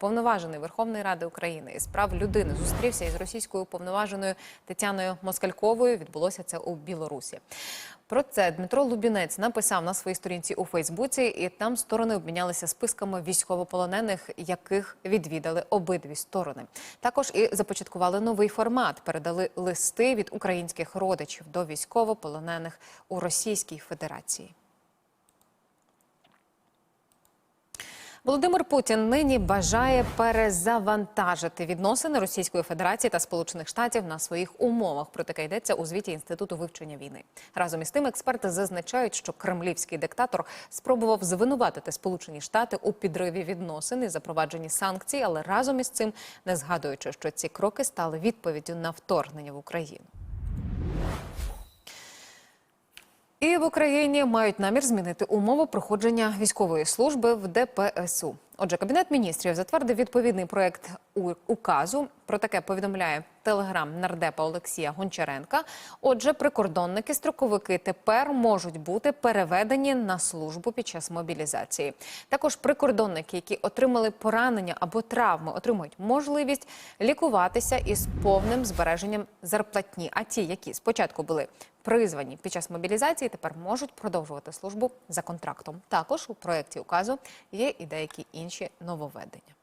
уповноважений Верховної Ради України із прав людини зустрівся із російською уповноваженою Тетяною Москальковою. Відбулося це у Білорусі. Про це Дмитро Лубінець написав на своїй сторінці у Фейсбуці, і там сторони обмінялися списками військовополонених, яких відвідали обидві сторони. Також і започаткували новий формат. Передали листи від українських родичів до військовополонених у Російській Федерації. Володимир Путін нині бажає перезавантажити відносини Російської Федерації та Сполучених Штатів на своїх умовах. Про таке йдеться у звіті інституту вивчення війни. Разом із тим, експерти зазначають, що кремлівський диктатор спробував звинуватити Сполучені Штати у підриві відносин і запровадженні санкцій, але разом із цим не згадуючи, що ці кроки стали відповіддю на вторгнення в Україну. І в Україні мають намір змінити умови проходження військової служби в ДПСУ. Отже, кабінет міністрів затвердив відповідний проект указу. Про таке повідомляє телеграм нардепа Олексія Гончаренка. Отже, прикордонники, строковики тепер можуть бути переведені на службу під час мобілізації. Також прикордонники, які отримали поранення або травми, отримують можливість лікуватися із повним збереженням зарплатні. А ті, які спочатку були призвані під час мобілізації, тепер можуть продовжувати службу за контрактом. Також у проєкті указу є і деякі інші нововведення.